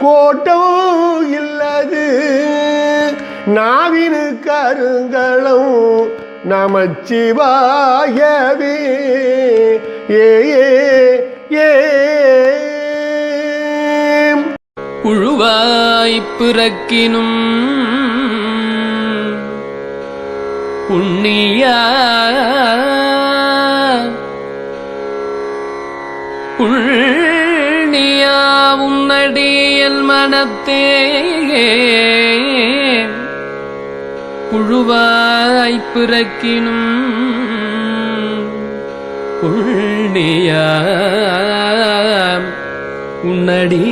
கோட்டமும் இல்லது. நாவினு கருங்களும் நமச்சிவாயவே. ஏ ஏ ஏ. பிறக்கினும் புண்ணியா மனத்தே புழுவாய்ப் பிறக்கினும் புண்ணியா உன்னடி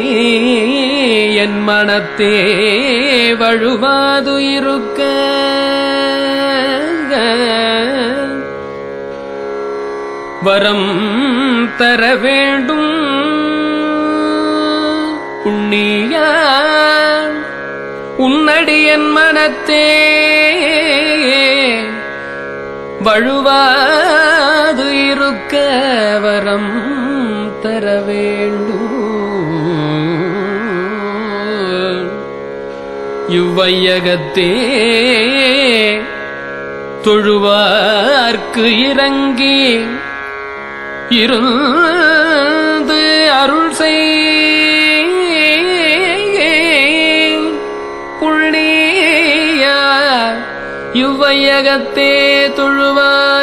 என் மனத்தே வழுவாது இருக்க வரம் தர வேண்டும். புண்ணியா உன்னடி என் மனத்தே வழுவாது இருக்க வரம் தர வேண்டும். இவ்வையகத்தே தொழுவார்க்கு இறங்கி இருந்து இவ்வையகத்தே தொழுவார்.